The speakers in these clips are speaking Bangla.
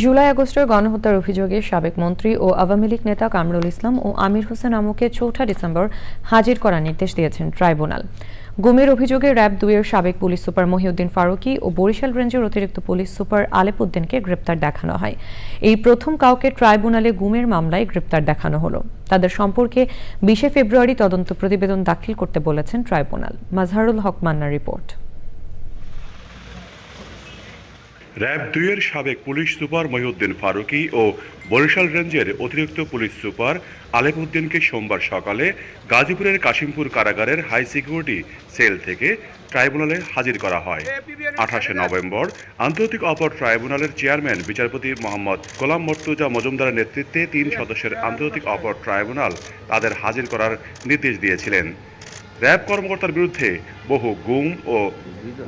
জুলাই আগস্টের গণহত্যার অভিযোগে সাবেক মন্ত্রী ও আওয়ামী লীগ নেতা কামরুল ইসলাম ও আমির হোসেন আমুকে চৌঠা ডিসেম্বর হাজির করার নির্দেশ দিয়েছেন ট্রাইব্যুনাল। গুমের অভিযোগে র্যাব দুইয়ের সাবেক পুলিশ সুপার মহিউদ্দিন ফারুকি ও বরিশাল রেঞ্জের অতিরিক্ত পুলিশ সুপার আলেপুদ্দিনকে গ্রেপ্তার দেখানো হয়। এই প্রথম কাউকে ট্রাইব্যুনালে গুমের মামলায় গ্রেপ্তার দেখানো হলো। তাদের সম্পর্কে বিশে ফেব্রুয়ারি তদন্ত প্রতিবেদন দাখিল করতে বলেছেন ট্রাইব্যুনাল। মাজহারুল হক মান্নার রিপোর্ট। র্যাব দুইয়ের সাবেক পুলিশ সুপার মহিউদ্দিন ফারুকি ও বরিশাল রেঞ্জের অতিরিক্ত পুলিশ সুপার আলেপ উদ্দিনকে সোমবার সকালে গাজীপুরের কাশিমপুর কারাগারের হাই সিকিউরিটি সেল থেকে ট্রাইব্যুনালে হাজির করা হয়। আঠাশে নভেম্বর আন্তর্জাতিক অপর ট্রাইব্যুনালের চেয়ারম্যান, বিচারপতি মোহাম্মদ গোলাম মর্তুজা মজুমদারের নেতৃত্বে তিন সদস্যের আন্তর্জাতিক অপর ট্রাইব্যুনাল তাদের হাজির করার নির্দেশ দিয়েছিলেন। র্যাব কর্মকর্তার বিরুদ্ধে বহু গুম ও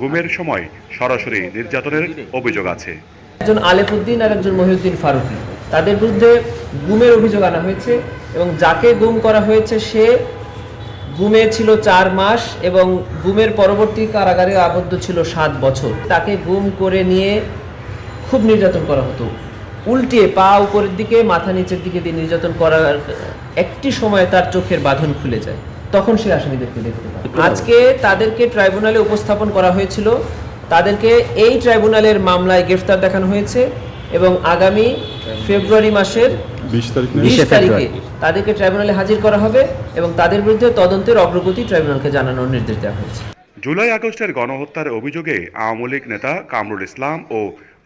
গুমের সময় সরাসরি নির্যাতনের অভিযোগ আছে। একজন আলেফুদ্দিন আর একজন মহিউদ্দিন ফারুকি। তাদের বিরুদ্ধে গুমের অভিযোগ আনা হয়েছে এবং যাকে গুম করা হয়েছে সে গুমে ছিল চার মাস এবং গুমের পরবর্তী কারাগারে আবদ্ধ ছিল সাত বছর। তাকে গুম করে নিয়ে খুব নির্যাতন করা হতো। উল্টিয়ে পা উপরের দিকে, মাথা নিচের দিকে দিয়ে নির্যাতন করার একটি সময় তার চোখের বাঁধন খুলে যায়। তখন সে আসামিদেরকে দেখতে পায় আজকে তাদেরকে ট্রাইব্যুনালে উপস্থাপন করা হয়েছিল। তাদেরকে এই ট্রাইব্যুনালের মামলায় গ্রেফতার দেখানো হয়েছে এবং আগামী ফেব্রুয়ারি মাসের? বিশ তারিখে তাদেরকে ট্রাইব্যুনালে হাজির করা হবে এবং তাদের বিরুদ্ধে তদন্তের অগ্রগতি ট্রাইব্যুনালকে জানানোর নির্দেশ দেওয়া হয়েছে। জুলাই আগস্টের গণহত্যার অভিযোগে আওয়ামী লীগ নেতা কামরুল ইসলাম ও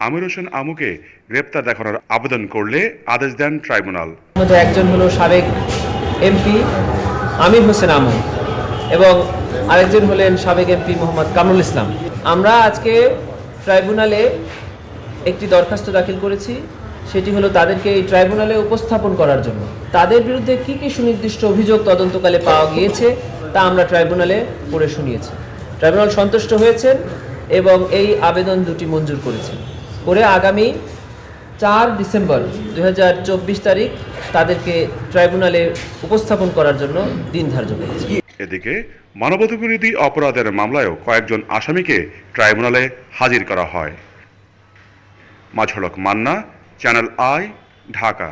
আমির হোসেন আমুকে গ্রেপ্তার দেখানোর আবেদন করলে আদেশ দেন ট্রাইব্যুনাল। একজন হলো সাবেক এমপি আমির হোসেন আমু এবং আরেকজন হলেন সাবেক এমপি মোহাম্মদ কামরুল ইসলাম। আমরা আজকে ট্রাইব্যুনালে একটি দরখাস্ত দাখিল করেছি, সেটি হলো তাদেরকে এই ট্রাইব্যুনালে উপস্থাপন করার জন্য। তাদের বিরুদ্ধে কী কী সুনির্দিষ্ট অভিযোগ তদন্তকালে পাওয়া গিয়েছে, তা আমরা ট্রাইব্যুনালে পড়ে শুনিয়েছি। ট্রাইব্যুনাল সন্তুষ্ট হয়েছেন এবং এই আবেদন দুটি মঞ্জুর করেছেন। করে আগামী চার ডিসেম্বর দু হাজার চব্বিশ তারিখ তাদেরকে ট্রাইব্যুনালে উপস্থাপন করার জন্য দিন ধার্য করেছে। এদিকে মানবতাবিরোধী অপরাধের মামলায়ও কয়েকজন আসামিকে ট্রাইব্যুনালে হাজির করা হয়। মাঝলক মান্না, চ্যানেল আই, ঢাকা।